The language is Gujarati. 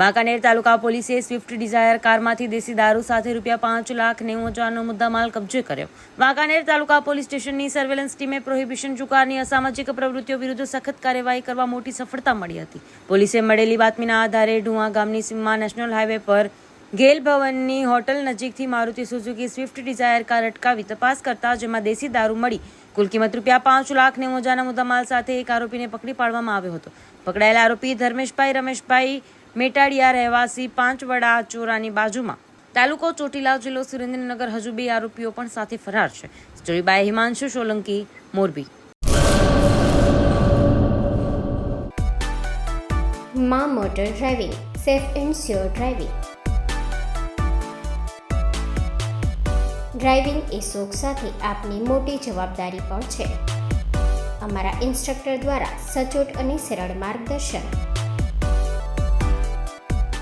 વાંકાનેર તાલુકા પોલીસે સ્વિફ્ટ ડિઝાયર કારમાંથી દેશી દારૂ સાથે રૂપિયા પાંચ લાખ નેવું હજારનો મુદ્દામાલ કબજે કર્યો. વાંકાનેર તાલુકા પોલીસ સ્ટેશનની સર્વેલન્સ ટીમે પ્રોહિબિશન જુકારની અસામાજિક પ્રવૃત્તિઓ વિરુદ્ધ સખત કાર્યવાહી કરવા મોટી સફળતા મળી હતી. પોલીસે મળેલી બાતમીના આધારે ઢુઆ ગામની સીમમાં નેશનલ હાઈવે પર ગેલ ભવનની હોટલ નજીકથી Maruti Suzuki Swift Dzire car અટકાવી તપાસ કરતા જેમાં દેશી દારૂ મળી. કુલ કિંમત રૂપિયા પાંચ લાખ નેવું હજારના મુદ્દામાલ સાથે એક આરોપીને પકડી પાડવામાં આવ્યો હતો. પકડાયેલા આરોપી ધર્મેશભાઈ, રમેશભાઈ મેટાડિયા રહેવાસી પાંચવડા ચોરાની બાજુમાં. તાલુકો ચોટીલા જિલ્લો સુરેન્દ્રનગર હજુ બે આરોપીઓ પણ સાથે ફરાર છે. સ્ટોરી હિમાંશુ સોલંકી, મોરબી. માં motor driving, safe and sure driving. Driving એ શોખ સાથે આપની મોટી જવાબદારી પણ છે. અમારા ઇન્સ્ટ્રક્ટર દ્વારા સચોટ અને સરળ માર્ગદર્શન.